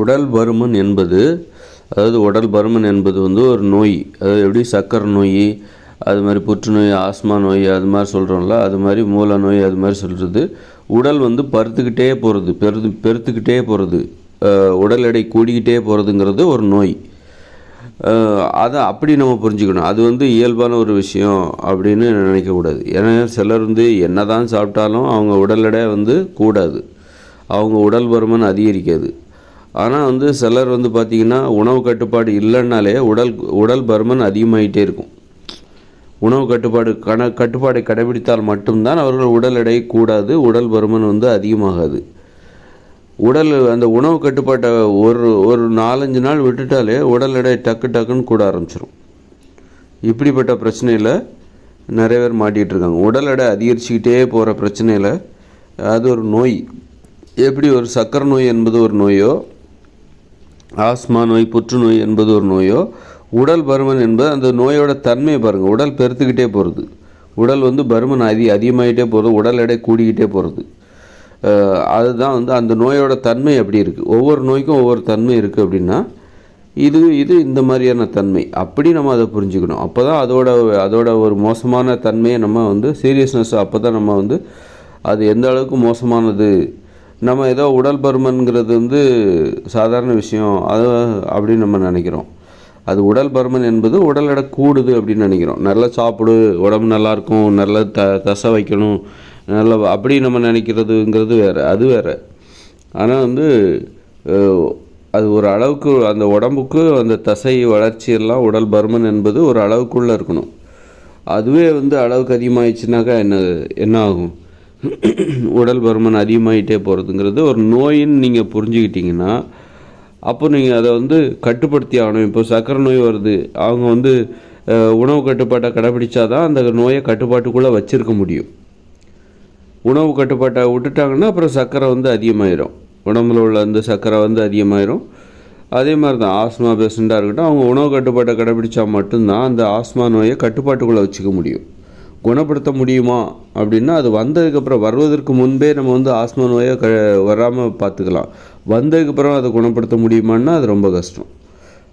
உடல் பருமன் என்பது அதாவது உடல் பருமன் என்பது வந்து ஒரு நோய். அதாவது எப்படி சக்கரை நோய் அது மாதிரி புற்றுநோய் ஆஸ்மா நோய் அது மாதிரி சொல்கிறோம்ல அது மாதிரி மூல நோய் அது மாதிரி சொல்கிறது உடல் வந்து பருத்துக்கிட்டே போகிறது பெருது பெருத்துக்கிட்டே போகிறது உடல் எடை கூடிக்கிட்டே போகிறதுங்கிறது ஒரு நோய். அதை அப்படி நம்ம புரிஞ்சுக்கணும். அது வந்து இயல்பான ஒரு விஷயம் அப்படின்னு நினைக்கக்கூடாது ஏன்னா சிலர் வந்து என்ன தான் சாப்பிட்டாலும் அவங்க உடல் எடை வந்து கூடாது. அவங்க உடல் பருமன் அதிகரிக்காது. ஆனால் வந்து சிலர் வந்து பார்த்திங்கன்னா உணவு கட்டுப்பாடு இல்லைன்னாலே உடல் உடல் பருமன் அதிகமாகிட்டே இருக்கும். உணவு கட்டுப்பாடு கண கட்டுப்பாடை கடைபிடித்தால் மட்டும்தான் அவர்கள் உடல் எடை கூடாது உடல் பருமன் வந்து அதிகமாகாது. உடல் அந்த உணவு கட்டுப்பாட்டை ஒரு ஒரு நாலஞ்சு நாள் விட்டுட்டாலே உடல் எடை டக்கு டக்குன்னு கூட ஆரம்பிச்சிடும் இப்படிப்பட்ட பிரச்சனையில் நிறைய பேர் மாட்டிகிட்டு இருக்காங்க. உடல் எடை அதிகரிச்சுக்கிட்டே போகிற பிரச்சனையில் அது ஒரு நோய். எப்படி ஒரு சக்கரை நோய் என்பது ஒரு நோயோ ஆஸ்மா நோய் புற்றுநோய் என்பது ஒரு நோயோ உடல் பருமன் என்பது அந்த நோயோட தன்மையை பாருங்கள் உடல் பெருத்துக்கிட்டே போகிறது உடல் வந்து பருமன் அதி அதிகமாகிட்டே போகிறது உடல் எடை கூடிக்கிட்டே போகிறது அதுதான் வந்து அந்த நோயோட தன்மை அப்படி இருக்குது ஒவ்வொரு நோய்க்கும் ஒவ்வொரு தன்மை இருக்குது அப்படின்னா இது இது இந்த மாதிரியான தன்மை. அப்படி நம்ம அதை புரிஞ்சுக்கணும். அப்போ தான் அதோட அதோட ஒரு மோசமான தன்மையை நம்ம வந்து சீரியஸ்னஸ் அப்போ தான் நம்ம வந்து அது எந்த அளவுக்கு மோசமானது நம்ம ஏதோ உடல் பருமன்கிறது வந்து சாதாரண விஷயம். அது அப்படின்னு நம்ம நினைக்கிறோம். அது உடல் பருமன் என்பது உடல் எடை கூடுது அப்படின்னு நினைக்கிறோம். நல்லா சாப்பிடு உடம்பு நல்லா இருக்கும் நல்லா த தசை வைக்கணும் நல்லா அப்படி நம்ம நினைக்கிறதுங்கிறது வேறு அது வேறு. ஆனால் வந்து அது ஒரு அளவுக்கு அந்த உடம்புக்கு அந்த தசை வளர்ச்சி எல்லாம் உடல் பருமன் என்பது ஒரு அளவுக்குள்ளே இருக்கணும். அதுவே வந்து அளவுக்கு அதிகமாகிடுச்சுனாக்கா என்ன என்ன ஆகும்? உடல் பருமன் அதிகமாகிட்டே போகிறதுங்கிறது ஒரு நோயின்னு நீங்கள் புரிஞ்சுக்கிட்டிங்கன்னா அப்போ நீங்கள் அதை வந்து கட்டுப்படுத்தி ஆகணும். இப்போ சக்கரை நோய் வருது. அவங்க வந்து உணவு கட்டுப்பாட்டை கடைப்பிடிச்சாதான் அந்த நோயை கட்டுப்பாட்டுக்குள்ளே வச்சுருக்க முடியும். உணவு கட்டுப்பாட்டை விட்டுட்டாங்கன்னா அப்புறம் சர்க்கரை வந்து அதிகமாயிரும். உடம்புல உள்ள அந்த சர்க்கரை வந்து அதிகமாயிரும். அதே மாதிரி தான் ஆஸ்மா பேஷண்ட்டாக இருக்கட்டும் அவங்க உணவு கட்டுப்பாட்டை கடைபிடிச்சா மட்டும்தான் அந்த ஆஸ்மா நோயை கட்டுப்பாட்டுக்குள்ளே வச்சுக்க முடியும். குணப்படுத்த முடியுமா அப்படின்னா அது வந்ததுக்கப்புறம் வருவதற்கு முன்பே நம்ம வந்து ஆஸ்மா நோயை க வராமல் பார்த்துக்கலாம். வந்ததுக்கப்புறம் அதை குணப்படுத்த முடியுமான்னா அது ரொம்ப கஷ்டம்.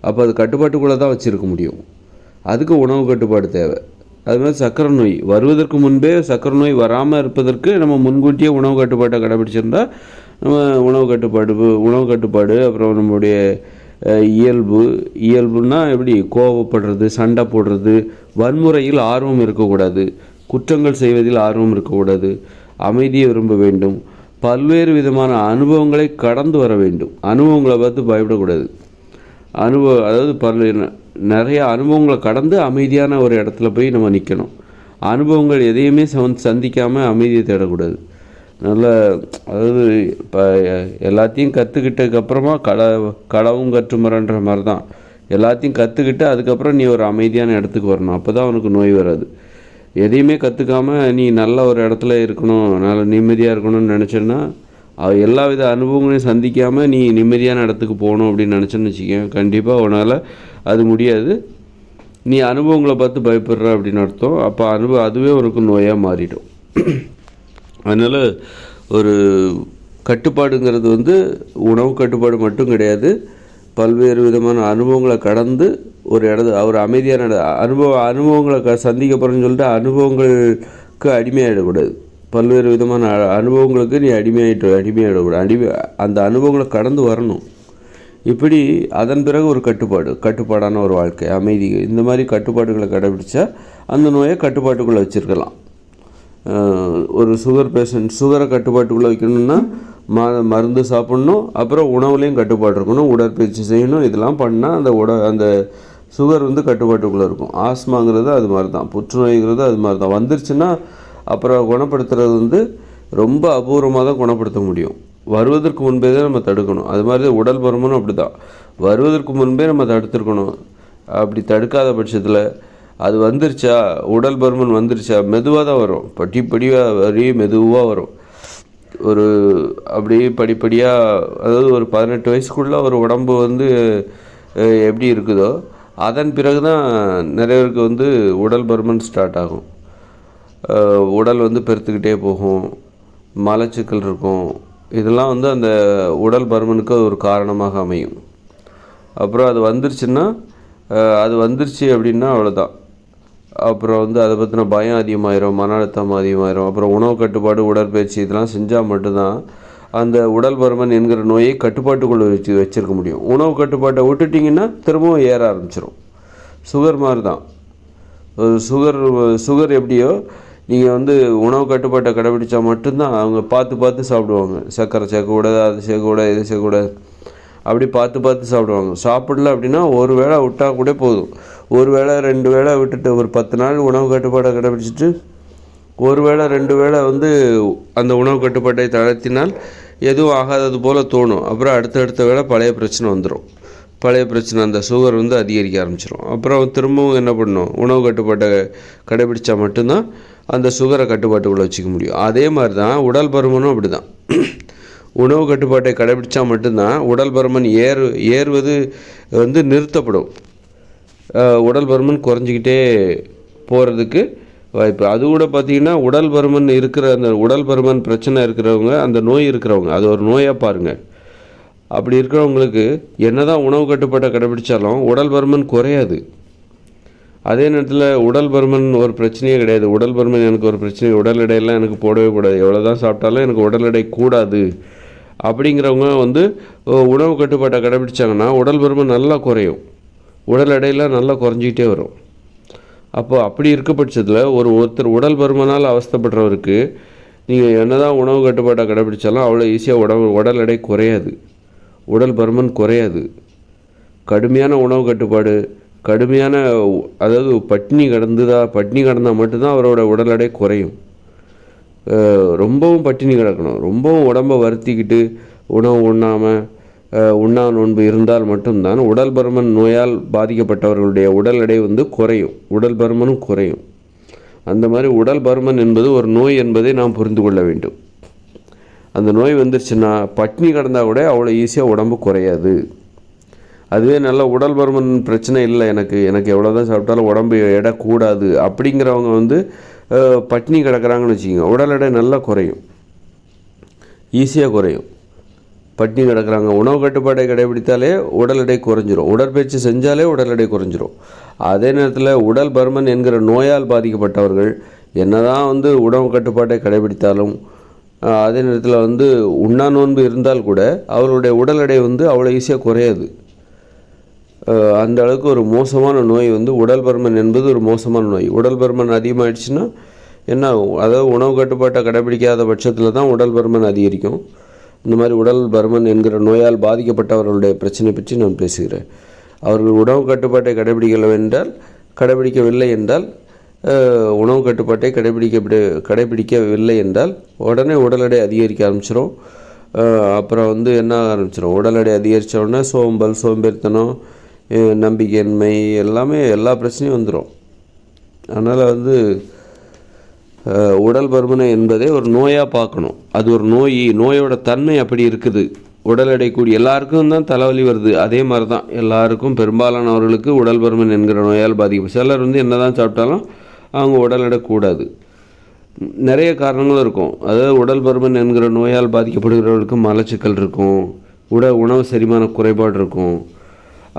அப்போ அது கட்டுப்பாட்டுக்குள்ளே தான் வச்சுருக்க முடியும். அதுக்கு உணவு கட்டுப்பாடு தேவை. அது மாதிரி சக்கரை நோய். வருவதற்கு முன்பே சக்கரை நோய் வராமல் இருப்பதற்கு நம்ம முன்கூட்டியே உணவு கட்டுப்பாட்டை கடைபிடிச்சிருந்தா நம்ம உணவு கட்டுப்பாடு உணவு கட்டுப்பாடு அப்புறம் நம்மளுடைய இயல்பு. இயல்புன்னா எப்படி? கோவப்படுறது சண்டை போடுறது. வன்முறையில் ஆர்வம் இருக்கக்கூடாது. குற்றங்கள் செய்வதில் ஆர்வம் இருக்கக்கூடாது. அமைதியை விரும்ப வேண்டும். பல்வேறு விதமான அனுபவங்களை கடந்து வர வேண்டும். அனுபவங்களை பார்த்து பயப்படக்கூடாது. அனுபவம் அதாவது பல்வே நிறைய அனுபவங்களை கடந்து அமைதியான ஒரு இடத்துல போய் நம்ம நிற்கணும் அனுபவங்கள் எதையுமே சந் சந்திக்காமல் அமைதியை தேடக்கூடாது. நல்ல அதாவது இப்போ எல்லாத்தையும் கற்றுக்கிட்டதுக்கப்புறமா கள களவும் கற்றுமரன்ற மாதிரி தான் எல்லாத்தையும் கற்றுக்கிட்டு அதுக்கப்புறம் நீ ஒரு அமைதியான இடத்துக்கு வரணும். அப்போ தான் உனக்கு நோய் வராது. எதையுமே கற்றுக்காம நீ நல்ல ஒரு இடத்துல இருக்கணும் நல்ல நிம்மதியாக இருக்கணும்னு நினச்சேன்னா எல்லா வித அனுபவங்களையும் சந்திக்காமல் நீ நிம்மதியான இடத்துக்கு போகணும் அப்படின்னு நினச்சேன்னு வச்சுக்கேன் கண்டிப்பாக உன்னால் அது முடியாது. நீ அனுபவங்களை பார்த்து பயப்படுற அப்படின்னு அர்த்தம். அப்போ அனுபவம் அதுவே உனக்கு நோயாக மாறிடும். அதனால் ஒரு கட்டுப்பாடுங்கிறது வந்து உணவு கட்டுப்பாடு மட்டும் கிடையாது. பல்வேறு விதமான அனுபவங்களை கடந்து ஒரு இடத்து ஒரு அமைதியான இட அனுபவ அனுபவங்களை க சந்திக்க போகிறேன்னு சொல்லிட்டு அனுபவங்களுக்கு அடிமையாகிடக்கூடாது பல்வேறு விதமான அனுபவங்களுக்கு நீ அடிமையாயிட்டு அடிமையாகிடக்கூடாது அடிமை அந்த அனுபவங்களை கடந்து வரணும். இப்படி அதன் பிறகு ஒரு கட்டுப்பாடு கட்டுப்பாடான ஒரு வாழ்க்கை அமைதி. இந்த மாதிரி கட்டுப்பாடுகளை கடைபிடிச்சா அந்த நோயை கட்டுப்பாட்டுக்குள்ளே வச்சுருக்கலாம். ஒரு சுகர் பேஷண்ட் சுகரை கட்டுப்பாட்டுக்குள்ளே வைக்கணும்னா ம மருந்து சாப்பிட்ணும் அப்புறம் உணவுலேயும் கட்டுப்பாடு இருக்கணும் உடற்பயிற்சி செய்யணும் இதெல்லாம் பண்ணால் அந்த உட அந்த சுகர் வந்து கட்டுப்பாட்டுக்குள்ளே இருக்கும். ஆஸ்மாங்கிறது அது மாதிரி தான் புற்றுநோய்ங்கிறது அது மாதிரி தான் வந்துருச்சுன்னா அப்புறம் குணப்படுத்துறது வந்து ரொம்ப அபூர்வமாக தான் குணப்படுத்த முடியும். வருவதற்கு முன்பே தான் நம்ம தடுக்கணும். அது மாதிரி உடல் பருமனும் அப்படி தான் வருவதற்கு முன்பே நம்ம தடுத்துருக்கணும். அப்படி தடுக்காத பட்சத்தில் அது வந்துருச்சா? உடல் பருமன் வந்துருச்சா? மெதுவாக தான் வரும். படிப்படியாக வரி மெதுவாக வரும். ஒரு அப்படியே படிப்படியாக அதாவது ஒரு பதினெட்டு வயசுக்குள்ளே ஒரு உடம்பு வந்து எப்படி இருக்குதோ அதன் பிறகு தான் நிறைய பேருக்கு வந்து உடல் பருமன் ஸ்டார்ட் ஆகும். உடல் வந்து பெருத்துக்கிட்டே போகும். மலச்சிக்கல் இருக்கும். இதெல்லாம் வந்து அந்த உடல் பருமனுக்கு ஒரு காரணமாக அமையும். அப்புறம் அது வந்துருச்சுன்னா அது வந்துருச்சு அப்படின்னா அவ்வளோதான் அப்புறம் வந்து அதை பற்றின பயம் அதிகமாயிரும் மன அழுத்தம் அதிகமாயிரும். அப்புறம் உணவு கட்டுப்பாடு உடற்பயிற்சி இதெல்லாம் செஞ்சால் மட்டும்தான் அந்த உடல் பருமன் என்கிற நோயை கட்டுப்பாட்டுக்குள்ளே வச்சு வச்சிருக்க முடியும். உணவு கட்டுப்பாட்டை விட்டுட்டிங்கன்னா திரும்பவும் ஏற ஆரம்பிச்சிடும் சுகர் மாதிரி தான் சுகர் சுகர் எப்படியோ நீங்கள் வந்து உணவு கட்டுப்பாட்டை கடைபிடிச்சா மட்டும்தான் அவங்க பார்த்து பார்த்து சாப்பிடுவாங்க. சர்க்கரை சேர்க்கக்கூடாது அது சேர்க்கக்கூடாது இது சேர்க்கக்கூடாது அப்படி பார்த்து பார்த்து சாப்பிடுவாங்க. சாப்பிடல அப்படின்னா ஒரு வேளை விட்டால் கூட போதும். ஒரு வேளை ரெண்டு வேளை விட்டுட்டு ஒரு பத்து நாள் உணவு கட்டுப்பாடை கடைபிடிச்சிட்டு ஒரு வேளை ரெண்டு வேளை வந்து அந்த உணவு கட்டுப்பாட்டை தளர்த்தினால் எதுவும் ஆகாதது போல் தோணும். அப்புறம் அடுத்தடுத்த வேளை பழைய பிரச்சனை வந்துடும் பழைய பிரச்சனை அந்த சுகர் வந்து அதிகரிக்க ஆரம்பிச்சிடும் அப்புறம் திரும்பவும் என்ன பண்ணணும்? உணவு கட்டுப்பாட்டை கடைபிடித்தா மட்டும்தான் அந்த சுகரை கட்டுப்பாட்டுக்குள்ளே வச்சுக்க முடியும். அதே மாதிரி தான் உடல் பருமனும் அப்படி தான் உணவு கட்டுப்பாட்டை கடைபிடித்தா மட்டும்தான் உடல் பருமன் ஏறு ஏறுவது வந்து நிறுத்தப்படும். உடல் பருமன் குறைஞ்சிக்கிட்டே போகிறதுக்கு வாய்ப்பு. அது கூட பார்த்தீங்கன்னா உடல் பருமன் இருக்கிற அந்த உடல் பருமன் பிரச்சனை இருக்கிறவங்க அந்த நோய் இருக்கிறவங்க அது ஒரு நோயாக பாருங்கள் அப்படி இருக்கிறவங்களுக்கு என்னதான் உணவு கட்டுப்பாட்டை கடைபிடிச்சாலும் உடல் பருமன் குறையாது. அதே நேரத்தில் உடல் பருமன் ஒரு பிரச்சனையே கிடையாது. உடல் பருமன் எனக்கு ஒரு பிரச்சனை உடல் எடையெல்லாம் எனக்கு போடவே கூடாது. எவ்வளோ தான் சாப்பிட்டாலும் எனக்கு உடல் எடை கூடாது. அப்படிங்கிறவங்க வந்து உணவு கட்டுப்பாட்டை கடைபிடிச்சாங்கன்னா உடல் பருமன் நல்லா குறையும். உடல் எடையெல்லாம் நல்லா குறைஞ்சிக்கிட்டே வரும். அப்போ அப்படி இருக்க பட்சத்தில் ஒரு ஒருத்தர் உடல் பருமனால் அவஸ்தைப்படுறவருக்கு நீங்கள் என்னதான் உணவு கட்டுப்பாட்டை கடைபிடிச்சாலும் அவ்வளோ ஈஸியாக உடம்பு உடல் எடை குறையாது. உடல் பருமன் குறையாது. கடுமையான உணவு கட்டுப்பாடு கடுமையான அதாவது பட்னி கிடந்துதா பட்னி கடந்தால் மட்டும்தான் அவரோட உடல் எடை குறையும். ரொம்பவும் பட்டினி கிடக்கணும். ரொம்பவும் உடம்பை வருத்திக்கிட்டு உணவு உண்ணாமல் உண்ணா நோன்பு இருந்தால் மட்டும்தான் உடல் பருமன் நோயால் பாதிக்கப்பட்டவர்களுடைய உடல் எடை வந்து குறையும். உடல் பருமனும் குறையும். அந்த மாதிரி உடல் பருமன் என்பது ஒரு நோய் என்பதை நாம் புரிந்து கொள்ள வேண்டும். அந்த நோய் வந்துருச்சுன்னா பட்னி கிடந்தால் கூட அவ்வளோ ஈஸியாக உடம்பு குறையாது. அதுவே நல்ல உடல் பருமன் பிரச்சனை இல்லை எனக்கு. எனக்கு எவ்வளோ தான் சாப்பிட்டாலும் உடம்பு எடை கூடாது அப்படிங்கிறவங்க வந்து பட்னி கிடக்குறாங்கன்னு வச்சுக்கோங்க. உடல் எடை நல்லா குறையும். ஈஸியாக குறையும். பட்னி கிடக்கிறாங்க. உணவு கட்டுப்பாட்டை கடைபிடித்தாலே உடல் எடை குறைஞ்சிரும். உடற்பயிற்சி செஞ்சாலே உடல் எடை குறைஞ்சிரும். அதே நேரத்தில் உடல் பருமன் என்கிற நோயால் பாதிக்கப்பட்டவர்கள் என்னதான் வந்து உணவு கட்டுப்பாட்டை கடைபிடித்தாலும் அதே நேரத்தில் வந்து உண்ணா நோன்பு இருந்தால் கூட அவர்களுடைய உடல் எடை வந்து அவ்வளோ ஈஸியாக குறையாது. அந்த அளவுக்கு ஒரு மோசமான நோய் வந்து உடல் பருமன் என்பது ஒரு மோசமான நோய். உடல் பருமன் அதிகமாகிடுச்சுன்னா என்ன ஆகும்? அதாவது உணவு கட்டுப்பாட்டை கடைபிடிக்காத பட்சத்தில் தான் உடல் பருமன் அதிகரிக்கும். இந்த மாதிரி உடல் பருமன் என்கிற நோயால் பாதிக்கப்பட்டவர்களுடைய பிரச்சனை பற்றி நான் பேசுகிறேன். அவர்கள் உணவு கட்டுப்பாட்டை கடைபிடிக்கவில்லை என்றால் கடைபிடிக்கவில்லை என்றால் உணவு கட்டுப்பாட்டை கடைபிடிக்க கடைபிடிக்கவில்லை என்றால் உடனே உடல் எடை அதிகரிக்க ஆரம்பிச்சிடும் அப்புறம் வந்து என்ன ஆரம்பிச்சிடும் உடல் எடை அதிகரித்த உடனே சோம்பல் சோம்பேறித்தனம் நம்பிக்கையின்மை எல்லாமே எல்லா பிரச்சனையும் வந்துடும் அதனால் வந்து உடல் பருமனை என்பதை ஒரு நோயாக பார்க்கணும். அது ஒரு நோய் நோயோட தன்மை அப்படி இருக்குது. உடல் எடை கூடி எல்லாருக்கும் தான் தலைவலி வருது. அதே மாதிரி தான் எல்லாருக்கும் பெரும்பாலானவர்களுக்கு உடல் பருமன் என்கிற நோயால் பாதிக்கும். சிலர் வந்து என்ன தான் சாப்பிட்டாலும் அவங்க உடல் எடை கூடாது. நிறைய காரணங்களும் இருக்கும். அதாவது உடல் பருமன் என்கிற நோயால் பாதிக்கப்படுகிறவர்களுக்கு மலச்சிக்கல் இருக்கும். உட உணவு செரிமான குறைபாடு இருக்கும்.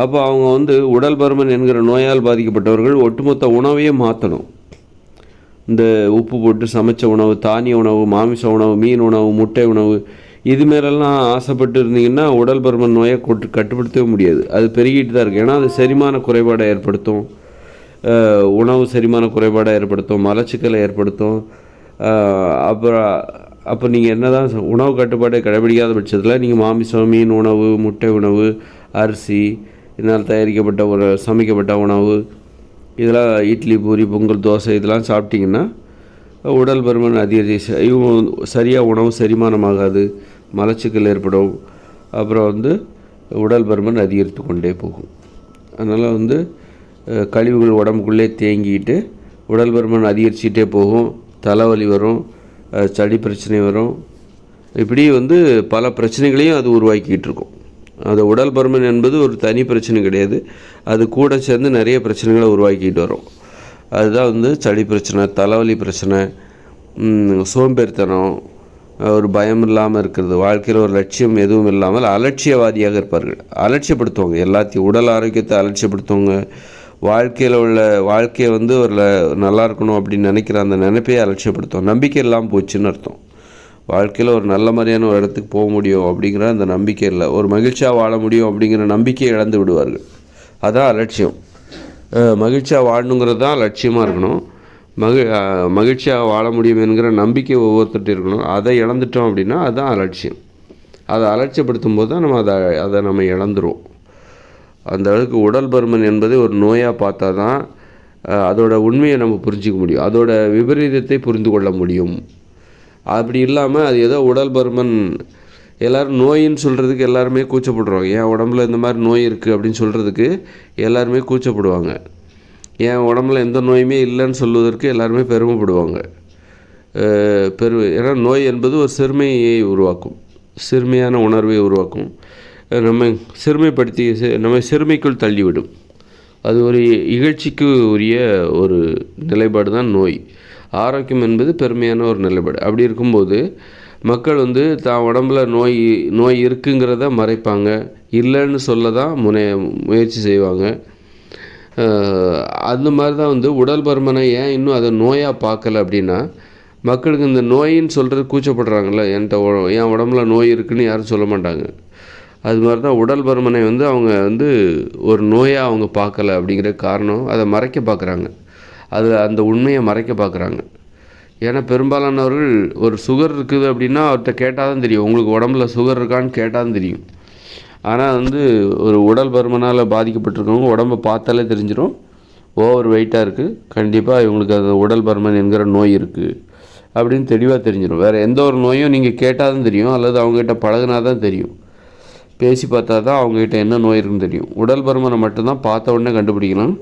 அப்போ அவங்க வந்து உடல் பருமன் என்கிற நோயால் பாதிக்கப்பட்டவர்கள் ஒட்டுமொத்த உணவையே மாற்றணும் இந்த உப்பு போட்டு சமைச்ச உணவு தானிய உணவு மாமிச உணவு மீன் உணவு முட்டை உணவு இது மேலெல்லாம் ஆசைப்பட்டு இருந்தீங்கன்னா உடல் பருமன் நோயை கொட்டு கட்டுப்படுத்தவே முடியாது. அது பெருகிட்டு தான் இருக்குது ஏன்னா அது செரிமான குறைபாடை ஏற்படுத்தும். உணவு செரிமான குறைபாடை ஏற்படுத்தும் மலச்சிக்கலை ஏற்படுத்தும். அப்புறம் அப்போ நீங்கள் என்ன தான் உணவு கட்டுப்பாட்டை கடைபிடிக்காத பட்சத்தில் நீங்கள் மாமிசம் மீன் உணவு முட்டை உணவு அரிசி இதனால் தயாரிக்கப்பட்ட ஒரு சமைக்கப்பட்ட உணவு இதெல்லாம் இட்லி பூரி பொங்கல் தோசை இதெல்லாம் சாப்பிட்டிங்கன்னா உடல் பருமன் அதிகரிச்சு இவங்க சரியாக உணவு செரிமானமாகாது மலச்சிக்கல் ஏற்படும். அப்புறம் வந்து உடல் பருமன் அதிகரித்து கொண்டே போகும். அதனால் வந்து கழிவுகள் உடம்புக்குள்ளே தேங்கிட்டு உடல் பருமன் அதிகரிச்சுட்டே போகும். தலைவலி வரும் சளி பிரச்சனை வரும். இப்படி வந்து பல பிரச்சனைகளையும் அது உருவாக்கிட்டு இருக்கும். அது உடல் பருமன் என்பது ஒரு தனி பிரச்சனை கிடையாது. அது கூட சேர்ந்து நிறைய பிரச்சனைகளை உருவாக்கிட்டு வரும். அதுதான் வந்து சளி பிரச்சனை தலைவலி பிரச்சனை சோம்பேறித்தனம் ஒரு பயம் இல்லாமல் இருக்கிறது. வாழ்க்கையில் ஒரு லட்சியம் எதுவும் இல்லாமல் அலட்சியவாதியாக இருப்பார்கள். அலட்சியப்படுத்துவாங்க. எல்லாத்தையும் உடல் ஆரோக்கியத்தை அலட்சியப்படுத்துவாங்க. வாழ்க்கையில் உள்ள வாழ்க்கையை வந்து ஒரு நல்லா இருக்கணும் அப்படின்னு நினைக்கிற அந்த நினைப்பையே அலட்சியப்படுத்தும் நம்பிக்கை இல்லாமல் போச்சுன்னு அர்த்தம். வாழ்க்கையில் ஒரு நல்ல மாதிரியான ஒரு இடத்துக்கு போக முடியும் அப்படிங்கிற அந்த நம்பிக்கை இல்லை. ஒரு மகிழ்ச்சியாக வாழ முடியும் அப்படிங்கிற நம்பிக்கையை இழந்து விடுவார்கள். அதான் அலட்சியம். மகிழ்ச்சியாக வாழணுங்கிறது தான் லட்சியமாக இருக்கணும். மகி மகிழ்ச்சியாக வாழ முடியும் என்கிற நம்பிக்கை ஒவ்வொருத்தர்கிட்ட இருக்கணும். அதை இழந்துட்டோம் அப்படின்னா அதுதான் அலட்சியம். அதை அலட்சியப்படுத்தும் போது தான் நம்ம அதை அதை நம்ம இழந்துருவோம். அந்த அளவுக்கு உடல் பருமன் என்பதை ஒரு நோயாக பார்த்தா தான் அதோட உண்மையை நம்ம புரிஞ்சிக்க முடியும். அதோட விபரீதத்தை புரிந்து கொள்ள முடியும். அப்படி இல்லாமல் அது ஏதோ உடல் பருமன் எல்லோரும் நோயின்னு சொல்கிறதுக்கு எல்லாருமே கூச்சப்படுறாங்க என் உடம்புல இந்த மாதிரி நோய் இருக்குது அப்படின்னு சொல்கிறதுக்கு எல்லாருமே கூச்சப்படுவாங்க. என் உடம்புல எந்த நோயுமே இல்லைன்னு சொல்வதற்கு எல்லாருமே பெருமைப்படுவாங்க. பெரு ஏன்னா நோய் என்பது ஒரு சிறுமையை உருவாக்கும். சிறுமையான உணர்வை உருவாக்கும். நம்ம சிறுமைப்படுத்தி சி- நம்ம சிறுமைக்குள் தள்ளிவிடும். அது ஒரு இகழ்ச்சிக்கு உரிய ஒரு நிலைப்பாடு தான் நோய். ஆரோக்கியம் என்பது பெருமையான ஒரு நிலைப்பாடு. அப்படி இருக்கும்போது மக்கள் வந்து தான் உடம்புல நோய் நோய் இருக்குங்கிறத மறைப்பாங்க. இல்லைன்னு சொல்ல தான் முனைய முயற்சி செய்வாங்க. அந்த மாதிரி தான் வந்து உடல் பருமனை ஏன் இன்னும் அதை நோயாக பார்க்கல அப்படின்னா மக்களுக்கு இந்த நோயின்னு சொல்கிறது கூச்சப்படுறாங்கல்ல என்கிட்ட என் உடம்புல நோய் இருக்குன்னு யாரும் சொல்ல மாட்டாங்க. அது மாதிரி தான் உடல் பருமனை வந்து அவங்க வந்து ஒரு நோயாக அவங்க பார்க்கல அப்படிங்கிற காரணம் அதை மறைக்க பார்க்குறாங்க. அது அந்த உண்மையை மறைக்க பார்க்குறாங்க. ஏன்னா பெரும்பாலானவர்கள் ஒரு சுகர் இருக்குது அப்படின்னா அவர்கிட்ட கேட்டால் தான் தெரியும். உங்களுக்கு உடம்புல சுகர் இருக்கான்னு கேட்டால் தான் தெரியும். ஆனால் வந்து ஒரு உடல் பருமனால் பாதிக்கப்பட்டிருக்கவங்க உடம்பை பார்த்தாலே தெரிஞ்சிடும். ஓவர் வெயிட்டாக இருக்குது கண்டிப்பாக இவங்களுக்கு அந்த உடல் பருமன் என்கிற நோய் இருக்குது அப்படின்னு தெளிவாக தெரிஞ்சிடும். வேறு எந்த ஒரு நோயும் நீங்கள் கேட்டால் தான் தெரியும். அல்லது அவங்ககிட்ட பழகுனா தான் தெரியும். பேசி பார்த்தா தான் அவங்ககிட்ட என்ன நோய் இருக்குன்னு தெரியும். உடல் பருமனை மட்டும்தான் பார்த்த உடனே கண்டுபிடிக்கலாம்.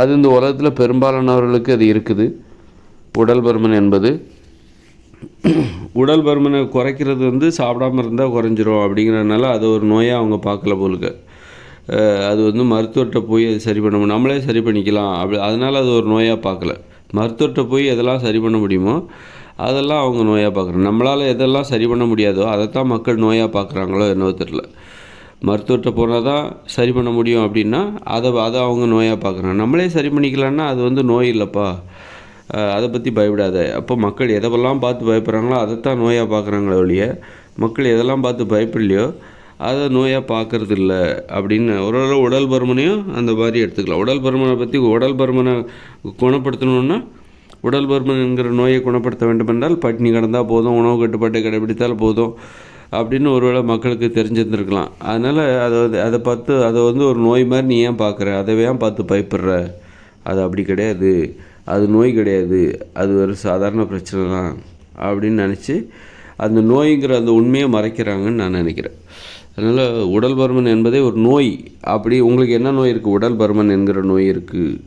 அது இந்த உலகத்தில் பெரும்பாலானவர்களுக்கு அது இருக்குது. உடல் பருமன் என்பது. உடல் பருமனை குறைக்கிறது வந்து சாப்பிடாம இருந்தால் குறைஞ்சிரும் அப்படிங்கிறதுனால அது ஒரு நோயாக அவங்க பார்க்கல போலுக்கு அது வந்து மருத்துவர்கிட்ட போய் அது சரி பண்ண முடியும். நம்மளே சரி பண்ணிக்கலாம். அப்படி அதனால் அது ஒரு நோயாக பார்க்கல. மருத்துவர்கிட்ட போய் எதெல்லாம் சரி பண்ண முடியுமோ அதெல்லாம் அவங்க நோயாக பார்க்குறாங்க. நம்மளால் எதெல்லாம் சரி பண்ண முடியாதோ அதைத்தான் மக்கள் நோயாக பார்க்குறாங்களோ என்னவோ தெரில மருத்துவர்கிட்ட போனால் தான் சரி பண்ண முடியும் அப்படின்னா அதை அதை அவங்க நோயாக பார்க்குறாங்க. நம்மளே சரி பண்ணிக்கலான்னா அது வந்து நோய் இல்லைப்பா. அதை பற்றி பயப்படாத. அப்போ மக்கள் எதெல்லாம் பார்த்து பயப்படுறாங்களோ அதைத்தான் நோயாக பார்க்குறாங்களே ஒழிய மக்கள் எதெல்லாம் பார்த்து பயப்படலையோ அதை நோயாக பார்க்கறது இல்லை அப்படின்னு ஒரு ஒரு உடல் பருமனையும் அந்த மாதிரி எடுத்துக்கலாம். உடல் பருமனை பற்றி உடல் பருமனை குணப்படுத்தணுன்னா உடல் பருமன் என்கிற நோயை குணப்படுத்த வேண்டும் என்றால் பட்டினி கிடந்தால் போதும் உணவு கட்டுப்பாட்டை கடைபிடித்தால் போதும். அப்படின்னு ஒருவேளை மக்களுக்கு தெரிஞ்சிருந்துருக்கலாம். அதனால் அதை வந்து அதை பார்த்து அதை வந்து ஒரு நோய் மாதிரி நீ ஏன் பார்க்குற? அதை ஏன் பார்த்து பயப்படுற? அது அப்படி கிடையாது. அது நோய் கிடையாது. அது ஒரு சாதாரண பிரச்சனை தான் அப்படின்னு நினச்சி அந்த நோய்ங்கிற அந்த உண்மையை மறைக்கிறாங்கன்னு நான் நினைக்கிறேன். அதனால் உடல் பருமன் என்பதே ஒரு நோய். அப்படி உங்களுக்கு என்ன நோய் இருக்குது உடல் பருமன் என்கிற நோய் இருக்குது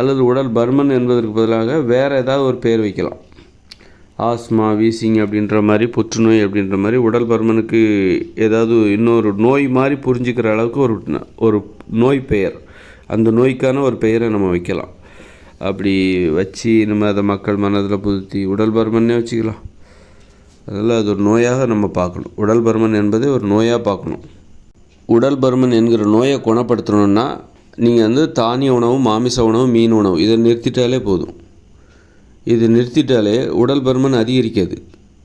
அல்லது உடல் பருமன் என்பதற்கு பதிலாக வேறு ஏதாவது ஒரு பேர் வைக்கலாம். ஆஸ்மா வீசிங் அப்படின்ற மாதிரி புற்றுநோய் அப்படின்ற மாதிரி உடல் பருமனுக்கு ஏதாவது இன்னொரு நோய் மாதிரி புரிஞ்சுக்கிற அளவுக்கு ஒரு ந- ஒரு நோய் பெயர். அந்த நோய்க்கான ஒரு பெயரை நம்ம வைக்கலாம். அப்படி வச்சு நம்ம அதை மக்கள் மனதில் புதுத்தி உடல் பருமன்னே வச்சுக்கலாம். அதனால் அது ஒரு நோயாக நம்ம பார்க்கணும். உடல் பருமன் என்பதை ஒரு நோயாக பார்க்கணும். உடல் பருமன் என்கிற நோயை குணப்படுத்தணுன்னா நீங்கள் வந்து தானிய உணவு மாமிச உணவு மீன் உணவு இதை நிறுத்திட்டாலே போதும். இது நிறுத்திட்டாலே உடல் பருமன் அதிகரிக்காது.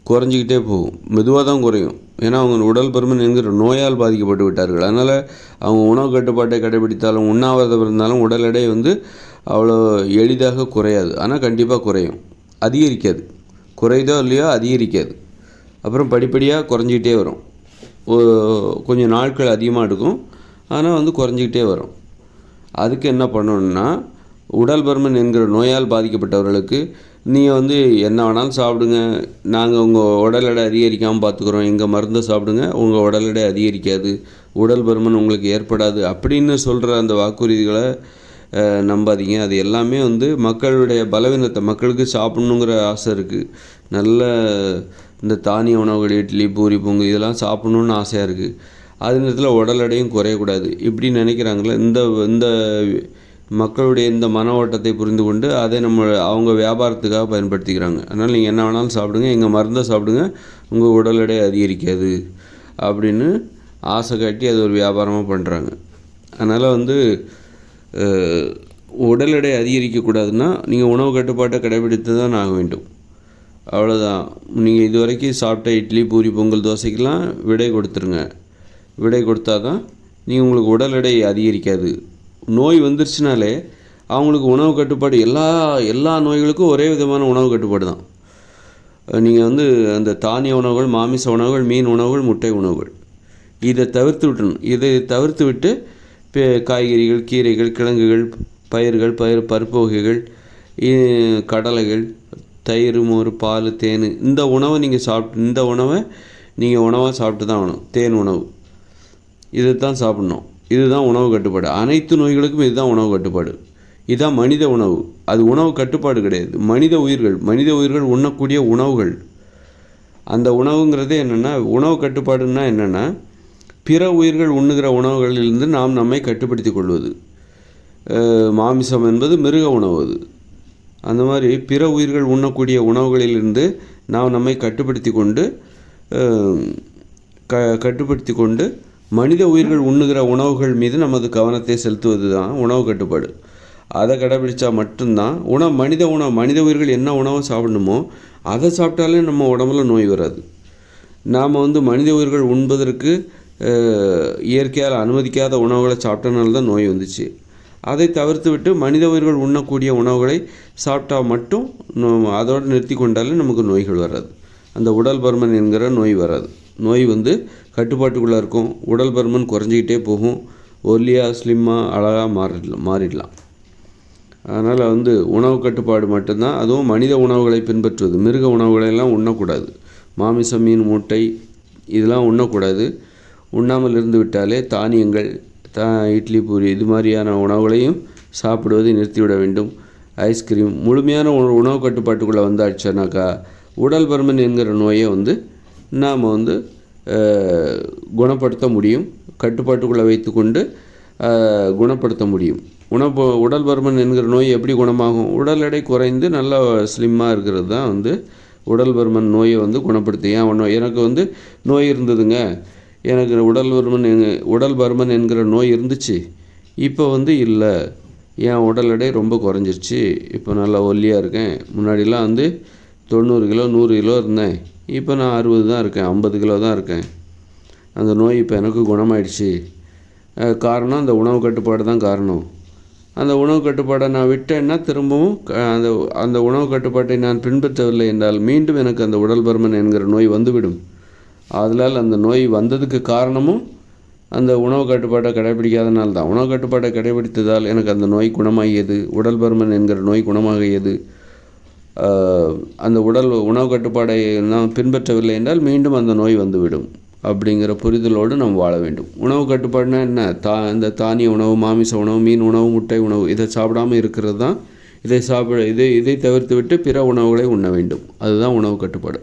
குறைஞ்சிக்கிட்டே போகும். மெதுவாக தான் குறையும். ஏன்னா அவங்க உடல் பருமன் என்கிற நோயால் பாதிக்கப்பட்டு விட்டார்கள். அதனால் அவங்க உணவு கட்டுப்பாட்டை கடைபிடித்தாலும் உண்ணாவிரதம் இருந்தாலும் உடல் எடை வந்து அவ்வளோ எளிதாக குறையாது. ஆனால் கண்டிப்பாக குறையும். அதிகரிக்காது. குறையுதோ இல்லையோ அதிகரிக்காது. அப்புறம் படிப்படியாக குறைஞ்சிக்கிட்டே வரும். கொஞ்சம் நாட்கள் அதிகமாக எடுக்கும். ஆனால் வந்து குறைஞ்சிக்கிட்டே வரும். அதுக்கு என்ன பண்ணணுன்னா உடல் பருமன் என்கிற நோயால் பாதிக்கப்பட்டவர்களுக்கு நீங்கள் வந்து என்ன வேணாலும் சாப்பிடுங்க. நாங்கள் உங்கள் உடல் எடை அதிகரிக்காமல் பார்த்துக்குறோம் எங்கள் மருந்தை சாப்பிடுங்க. உங்கள் உடல் எடை அதிகரிக்காது. உடல் பருமன் உங்களுக்கு ஏற்படாது அப்படின்னு சொல்கிற அந்த வாக்குறுதிகளை நம்பாதீங்க. அது எல்லாமே வந்து மக்களுடைய பலவீனத்தை மக்களுக்கு சாப்பிட்ணுங்கிற ஆசை இருக்குது நல்ல இந்த தானிய உணவுகள் இட்லி பூரி பொங்கு இதெல்லாம் சாப்பிட்ணுன்னு ஆசையாக இருக்குது அதே நேரத்தில் உடல் எடையும் குறையக்கூடாது. இப்படி நினைக்கிறாங்களே இந்த இந்த மக்களுடைய இந்த மன ஓட்டத்தை புரிந்து கொண்டு அதை நம்ம அவங்க வியாபாரத்துக்காக பயன்படுத்திக்கிறாங்க. அதனால் நீங்கள் என்ன வேணாலும் சாப்பிடுங்க எங்கள் மருந்தை சாப்பிடுங்க உங்கள் உடல் எடை அதிகரிக்காது அப்படின்னு ஆசை காட்டி அது ஒரு வியாபாரமாக பண்ணுறாங்க அதனால் வந்து உடல் எடை அதிகரிக்கக்கூடாதுன்னா நீங்கள் உணவு கட்டுப்பாட்டை கடைபிடித்து தான் ஆக வேண்டும். அவ்வளோதான் நீங்கள் இது வரைக்கும் சாப்பிட்ட இட்லி பூரி பொங்கல் தோசைக்கெலாம் விடை கொடுத்துருங்க. விடை கொடுத்தா தான் நீங்கள் உங்களுக்கு உடல் எடை அதிகரிக்காது. நோய் வந்துருச்சுனாலே அவங்களுக்கு உணவு கட்டுப்பாடு எல்லா எல்லா நோய்களுக்கும் ஒரே விதமான உணவு கட்டுப்பாடு தான். நீங்கள் வந்து அந்த தானிய உணவுகள் மாமிச உணவுகள் மீன் உணவுகள் முட்டை உணவுகள். இதை தவிர்த்து விட்டணும் இதை தவிர்த்து விட்டு இப்போ காய்கறிகள் கீரைகள் கிழங்குகள் பயிர்கள் பயிர் பருப்பு வகைகள் கடலைகள் தயிர் மோர் பால் தேன் இந்த உணவை நீங்கள் சாப்பிட்டு இந்த உணவை நீங்கள் உணவாக சாப்பிட்டு தான் ஆகணும். தேன் உணவு. இதை தான் சாப்பிட்ணும். இதுதான் உணவு கட்டுப்பாடு. அனைத்து நோய்களுக்கும் இதுதான் உணவு கட்டுப்பாடு. இதுதான் மனித உணவு. அது உணவு கட்டுப்பாடு கிடையாது. மனித உயிர்கள் மனித உயிர்கள் உண்ணக்கூடிய உணவுகள். அந்த உணவுங்கிறது என்னென்னா உணவு கட்டுப்பாடுன்னா என்னென்னா பிற உயிர்கள் உண்ணுகிற உணவுகளிலிருந்து நாம் நம்மை கட்டுப்படுத்திக் கொள்வது. மாமிசம் என்பது மிருக உணவு அது. அந்த மாதிரி பிற உயிர்கள் உண்ணக்கூடிய உணவுகளிலிருந்து நாம் நம்மை கட்டுப்படுத்தி கொண்டு க கட்டுப்படுத்தி கொண்டு மனித உயிர்கள் உண்ணுகிற உணவுகள் மீது நமது கவனத்தை செலுத்துவது தான் உணவு கட்டுப்பாடு. அதை கடைபிடிச்சா மட்டும்தான் உணவு மனித உணவு மனித உயிர்கள் என்ன உணவை சாப்பிடணுமோ அதை சாப்பிட்டாலே நம்ம உடம்புல நோய் வராது. நாம் வந்து மனித உயிர்கள் உண்பதற்கு இயற்கையால் அனுமதிக்காத உணவுகளை சாப்பிட்டனால தான் நோய் வந்துச்சு. அதை தவிர்த்து விட்டு மனித உயிர்கள் உண்ணக்கூடிய உணவுகளை சாப்பிட்டா மட்டும் அதோடு நிறுத்தி கொண்டாலே நமக்கு நோய்கள் வராது. அந்த உடல் பருமன் என்கிற நோய் வராது. நோய் வந்து கட்டுப்பாட்டுக்குள்ளே இருக்கும். உடல் பருமன் குறைஞ்சிக்கிட்டே போகும். ஒல்லியாக ஸ்லிம்மாக அழகாக மாறிடலாம் மாறிடலாம். அதனால் வந்து உணவு கட்டுப்பாடு மட்டும்தான். அதுவும் மனித உணவுகளை பின்பற்றுவது. மிருக உணவுகளை எல்லாம் உண்ணக்கூடாது. மாமிசம் மீன் மூட்டை இதெல்லாம் உண்ணக்கூடாது. உண்ணாமல் இருந்து விட்டாலே தானியங்கள் தா இட்லி பூரி இது மாதிரியான உணவுகளையும் சாப்பிடுவதை நிறுத்திவிட வேண்டும். ஐஸ்கிரீம் முழுமையான உணவு உணவு கட்டுப்பாட்டுக்குள்ளே வந்தாச்சுனாக்கா உடல் பருமன் என்கிற நோயை வந்து நாம் வந்து குணப்படுத்த முடியும். கட்டுப்பாட்டுக்குள்ளே வைத்துக்கொண்டு குணப்படுத்த முடியும். உணவு உடல் பருமன் என்கிற நோய் எப்படி குணமாகும்? உடல் எடை குறைந்து நல்லா ஸ்லிம்மாக இருக்கிறது தான் வந்து உடல் பருமன் நோயை வந்து குணப்படுத்தி. ஏன் எனக்கு வந்து நோய் இருந்ததுங்க. எனக்கு உடல் பருமன் எங்க- உடல் பருமன் என்கிற நோய் இருந்துச்சு. இப்போ வந்து இல்லை. என் உடல் எடை ரொம்ப குறைஞ்சிருச்சு. இப்போ நல்லா ஒல்லியாக இருக்கேன். முன்னாடிலாம் வந்து தொண்ணூறு கிலோ நூறு கிலோ இருந்தேன். இப்போ நான் அறுபது தான் இருக்கேன் ஐம்பது கிலோ தான் இருக்கேன். அந்த நோய் இப்போ எனக்கு குணமாயிடுச்சு. காரணம் அந்த உணவு கட்டுப்பாடு தான் காரணம். அந்த உணவு கட்டுப்பாடை நான் விட்டேன்னா திரும்பவும் க- அந்த அந்த உணவு கட்டுப்பாட்டை நான் பின்பற்றவில்லை என்றால் மீண்டும் எனக்கு அந்த உடல் பருமன் என்கிற நோய் வந்துவிடும். அதனால் அந்த நோய் வந்ததுக்கு காரணமும் அந்த உணவு கட்டுப்பாட்டை கடைபிடிக்காதனால தான் உணவு கட்டுப்பாட்டை கடைபிடித்ததால் எனக்கு அந்த நோய் குணமாகியது உடல் பருமன் என்கிற நோய் குணமாகியது. அந்த உடல் உணவு கட்டுப்பாடை நாம் பின்பற்றவில்லை என்றால் மீண்டும் அந்த நோய் வந்துவிடும் அப்படிங்கிற புரிதலோடு நாம் வாழ வேண்டும். உணவு கட்டுப்பாடுனா என்ன? தா இந்த தானிய உணவு மாமிச உணவு மீன் உணவு முட்டை உணவு இதை சாப்பிடாம இருக்கிறது தான். இதை சாப்பிட இதை இதை தவிர்த்து விட்டு பிற உணவுகளை உண்ண வேண்டும். அதுதான் உணவு கட்டுப்பாடு.